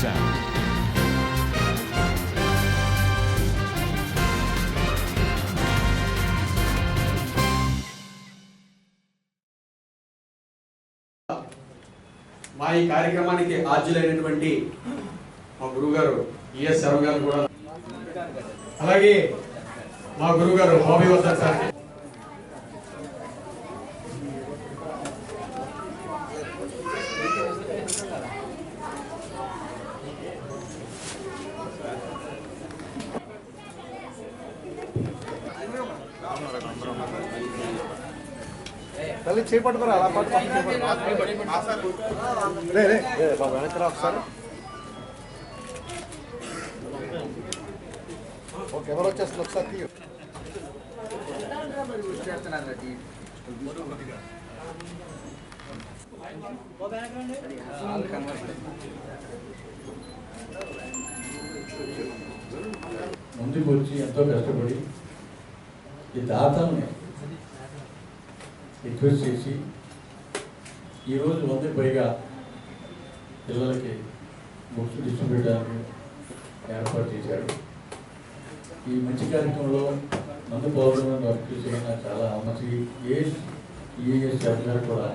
sound. మా ఈ కార్యక్రమానికి ఆద్యులైనటువంటి మా గురువుగారు ఈఎస్ శర్మ గారు కూడా అలాగే మా గురువుగారు బాబీ వసంత్ సార్ తల్లి చేపట్టుకోరా అలా పట్టు రే రే. రే, బాబు వెనక్కి రా ఒకసారి. ఓకే ఎవరు వచ్చేస్తుంది ఒకసారి తీయు. ముందుకు వచ్చి ఎంతో కష్టపడి ఈ దాతల్ని రిక్వెస్ట్ చేసి ఈరోజు వంద పైగా పిల్లలకి బుక్స్ డిస్ట్రిబ్యూట్ ఏర్పాటు చేశాడు ఈ మంచి కార్యక్రమంలో మందు పౌరులను వర్క్ చేసిన చాలా మంచి ఏ ఈఎస్ గారు కూడా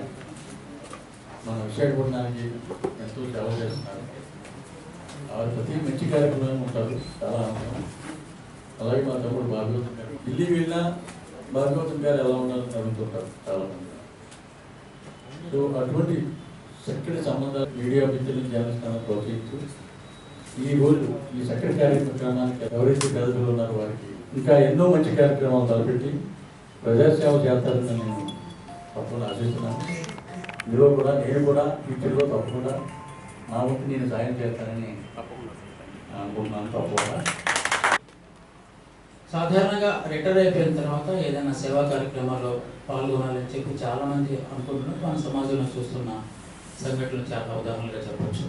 మన విశాఖపట్నానికి ఎంతో సేవ చేస్తున్నారు. వారు ప్రతి మంచి కార్యక్రమంలో ఉంటారు. చాలా ఆనందం. అలాగే మా తమ్ముడు బాబు. ఢిల్లీ వెళ్ళినా భాగవతం గారు ఎలా ఉన్నారని అడుగుతుంటారు చాలా మంది. సో అటువంటి చక్కటి సంబంధాలు మీడియా మిత్రులను జర్నలిస్టులను ప్రోత్సహిస్తూ ఈ రోజు ఈ చక్కటి కార్యక్రమానికి ఎవరైతే పేదలు ఉన్నారో వారికి ఇంకా ఎన్నో మంచి కార్యక్రమాలు తలపెట్టి ప్రజాసేవ చేస్తారని నేను తప్పకుండా ఆశిస్తున్నాను. ఇందులో కూడా నేను కూడా ఫ్యూచర్లో తప్పకుండా నా వంతు నేను సాయం చేస్తానని అనుకుంటున్నాను. తప్పకుండా. సాధారణంగా రిటైర్ అయిపోయిన తర్వాత ఏదైనా సేవా కార్యక్రమాల్లో పాల్గొనాలని చెప్పి చాలామంది అనుకుంటున్నారు. మన సమాజంలో చూస్తున్న సంఘటనలు చాలా ఉదాహరణలుగా చెప్పచ్చు.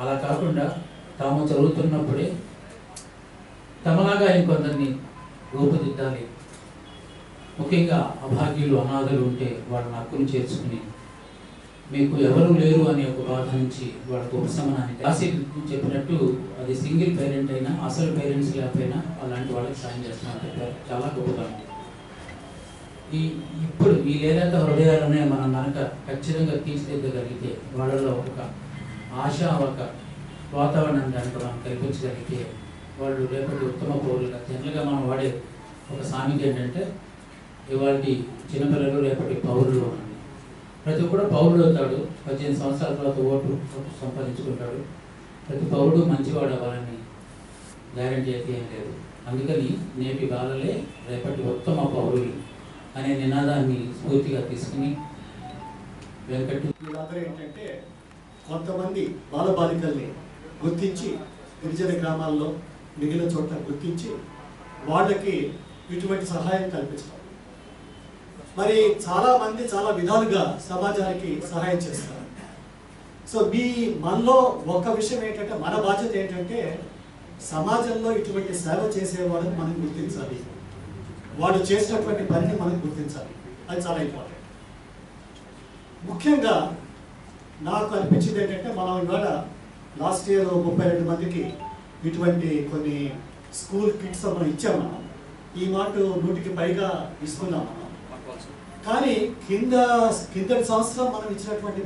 అలా కాకుండా తాము చదువుతున్నప్పుడే తమలాగా ఇంకొందరిని రూపుదిద్దాలి ముఖ్యంగా అభాగ్యులు అనాథలు ఉంటే వాళ్ళని హక్కును చేర్చుకుని మీకు ఎవరు లేరు అనే ఒక బాధ నుంచి వాళ్ళకు ఉపశమనాన్ని ఆసిడ్ చెప్పినట్టు అది సింగిల్ పేరెంట్ అయినా అసలు పేరెంట్స్ లేకపోయినా అలాంటి వాళ్ళకి సాయం చేస్తున్నారు చాలా గొప్పతనం ఈ ఇప్పుడు ఈ లేదంత హృదయాలనే మనం కనుక ఖచ్చితంగా తీర్చిదిద్దగలిగితే వాళ్ళలో ఒక ఆశ ఒక వాతావరణం కనుక మనం కల్పించగలిగితే వాళ్ళు రేపటి ఉత్తమ పౌరులుగా జనరల్గా మనం వాడే ఒక సామెత ఏంటంటే ఇవాళ చిన్నపిల్లలు రేపటి పౌరులు అని. ప్రతి ఒక్కడు పౌరుడు అవుతాడు. పద్దెనిమిది సంవత్సరాల తర్వాత ఓటు ఓటు సంపాదించుకుంటాడు. ప్రతి పౌరుడు మంచివాడు అవ్వాలని గ్యారంటీ అయితే ఏం లేదు. అందుకని నేటి బాలలే రేపటి ఉత్తమ పౌరులు అనే నినాదాన్ని స్ఫూర్తిగా తీసుకుని వెంకట వీళ్ళందరూ ఏంటంటే కొంతమంది బాలబాలికల్ని గుర్తించి గిరిజన గ్రామాల్లో మిగిలిన చోట్ల గుర్తించి వాళ్ళకి ఇటువంటి సహాయం కల్పిస్తాం మరి చాలా మంది చాలా విధాలుగా సమాజానికి సహాయం చేస్తారు. సో మీ మనలో ఒక విషయం ఏంటంటే మన బాధ్యత ఏంటంటే సమాజంలో ఇటువంటి సేవ చేసే వాళ్ళని మనం గుర్తించాలి. వాళ్ళు చేసినటువంటి పనిని మనం గుర్తించాలి. అది చాలా ఇంపార్టెంట్ ముఖ్యంగా నాకు అనిపించింది ఏంటంటే మనం ఇవాళ లాస్ట్ ఇయర్ ముప్పై రెండు మందికి ఇటువంటి కొన్ని స్కూల్ కిట్స్ మనం ఇచ్చాం మనం ఈ మాట నూటికి పైగా ఇస్తున్నాం మనం కానీ కింద కిందటి సంవత్సరం మనం ఇచ్చినటువంటి